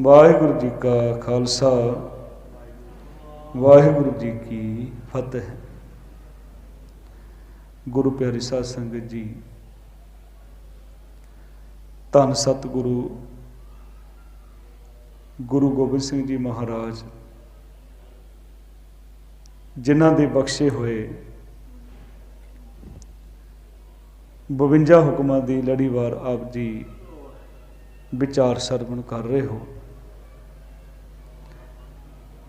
ਵਾਹਿਗੁਰੂ ਜੀ ਕਾ ਖਾਲਸਾ, ਵਾਹਿਗੁਰੂ ਜੀ ਕੀ ਫਤਿਹ। ਗੁਰੂ ਪਿਆਰੀ ਸਾਧ ਸੰਗਤ ਜੀ, ਧੰਨ ਸਤਿਗੁਰੂ ਗੁਰੂ ਗੋਬਿੰਦ ਸਿੰਘ ਜੀ ਮਹਾਰਾਜ, ਜਿਨ੍ਹਾਂ ਦੇ ਬਖਸ਼ੇ ਹੋਏ 52 ਹੁਕਮਾਂ ਦੀ ਲੜੀਵਾਰ ਆਪ ਜੀ ਵਿਚਾਰ ਸਰਵਣ ਕਰ ਰਹੇ ਹੋ।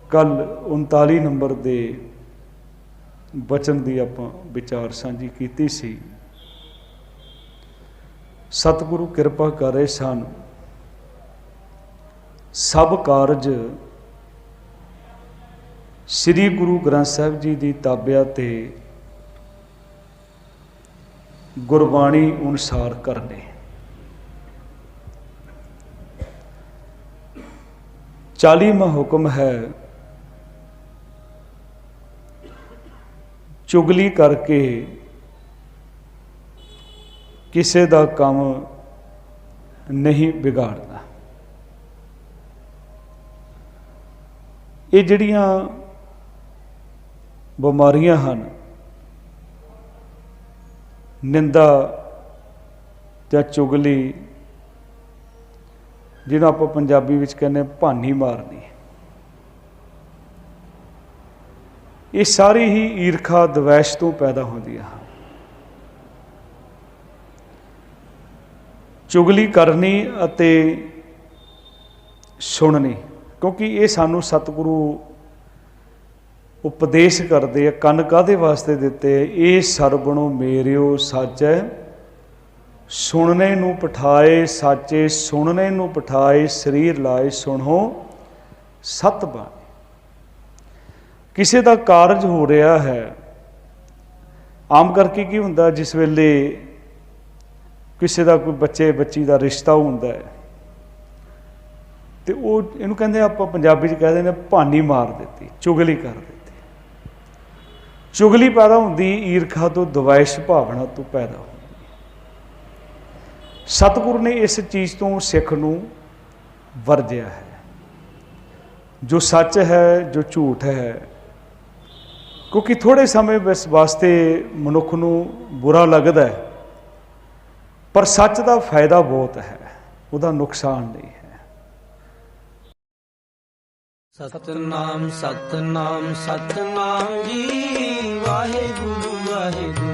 ਕੱਲ 39 ਨੰਬਰ ਦੇ ਬਚਨ ਦੀ ਆਪਾਂ ਵਿਚਾਰ ਸਾਂਝੀ ਕੀਤੀ ਸੀ। ਸਤਿਗੁਰੂ ਕਿਰਪਾ ਕਰੇ ਸਨ ਸਭ ਕਾਰਜ ਸ੍ਰੀ ਗੁਰੂ ਗ੍ਰੰਥ ਸਾਹਿਬ ਜੀ ਦੀ ਤਾਬਿਆ ਤੇ ਗੁਰਬਾਣੀ ਅਨੁਸਾਰ ਕਰਨੇ। ਚਾਲੀਵਾਂ ਹੁਕਮ ਹੈ ਚੁਗਲੀ ਕਰਕੇ ਕਿਸੇ ਦਾ ਕੰਮ ਨਹੀਂ ਵਿਗਾੜਦਾ। ਇਹ ਜਿਹੜੀਆਂ ਬਿਮਾਰੀਆਂ ਹਨ, ਨਿੰਦਾ ਜਾਂ ਚੁਗਲੀ, ਜਿਹਨੂੰ ਆਪਾਂ ਪੰਜਾਬੀ ਵਿੱਚ ਕਹਿੰਦੇ ਭਾਨੀ ਮਾਰਨੀ। ਇਹ ਸਾਰੀ ਹੀ ਈਰਖਾ ਦਵੈਸ਼ ਤੋਂ ਪੈਦਾ ਹੁੰਦੀਆਂ ਹਨ ਚੁਗਲੀ ਕਰਨੀ ਅਤੇ ਸੁਣਨੀ, ਕਿਉਂਕਿ ਇਹ ਸਾਨੂੰ ਸਤਿਗੁਰੂ ਉਪਦੇਸ਼ ਕਰਦੇ ਆ, ਕੰਨ ਕਾਦੇ ਵਾਸਤੇ ਦਿੱਤੇ ਆ? ਇਹ ਸਰਬਣੋ ਮੇਰਿਓ ਸਾਚੈ, ਸੁਣਨੇ ਨੂੰ ਪਠਾਏ ਸਾਚੇ, ਸੁਣਨੇ ਨੂੰ ਪਠਾਏ, ਸਰੀਰ ਲਾਏ ਸੁਣੋ ਸਤ ਬਾਣੀ ਕਿਸੇ ਦਾ ਕਾਰਜ ਹੋ ਰਿਹਾ ਹੈ, ਆਮ ਕਰਕੇ ਕੀ ਹੁੰਦਾ, ਜਿਸ ਵੇਲੇ ਕਿਸੇ ਦਾ ਕੋਈ ਬੱਚੇ, ਬੱਚੀ ਦਾ ਰਿਸ਼ਤਾ ਹੁੰਦਾ ਹੈ, ਤੇ ਉਹ ਇਹਨੂੰ ਕਹਿੰਦੇ ਆਪਾਂ ਪੰਜਾਬੀ 'ਚ ਕਹਿੰਦੇ ਨੇ ਭਾਨੀ ਮਾਰ ਦਿੱਤੀ, ਚੁਗਲੀ ਕਰ ਦਿੱਤੀ। ਚੁਗਲੀ ਪੈਦਾ ਹੁੰਦੀ, ਈਰਖਾ ਤੋਂ ਦਵਾਇਸ਼ ਭਾਵਨਾ ਤੋਂ ਪੈਦਾ ਹੁੰਦੀ ਸਤਿਗੁਰੂ ਨੇ ਇਸ ਚੀਜ਼ ਤੋਂ ਸਿੱਖ ਨੂੰ ਵਰਜਿਆ ਹੈ। ਜੋ ਸੱਚ ਹੈ, ਜੋ ਝੂਠ ਹੈ ਕਿਉਂਕਿ ਥੋੜੇ ਸਮੇਂ ਬਸ ਵਾਸਤੇ ਮਨੁੱਖ ਨੂੰ ਬੁਰਾ ਲੱਗਦਾ ਹੈ, ਪਰ ਸੱਚ ਦਾ ਫਾਇਦਾ ਬਹੁਤ ਹੈ, ਉਹਦਾ ਨੁਕਸਾਨ ਨਹੀਂ ਹੈ। ਸਤਨਾਮ ਸਤਨਾਮ ਸਤਨਾਮ ਜੀ, ਵਾਹਿਗੁਰੂ ਵਾਹਿਗੁਰੂ।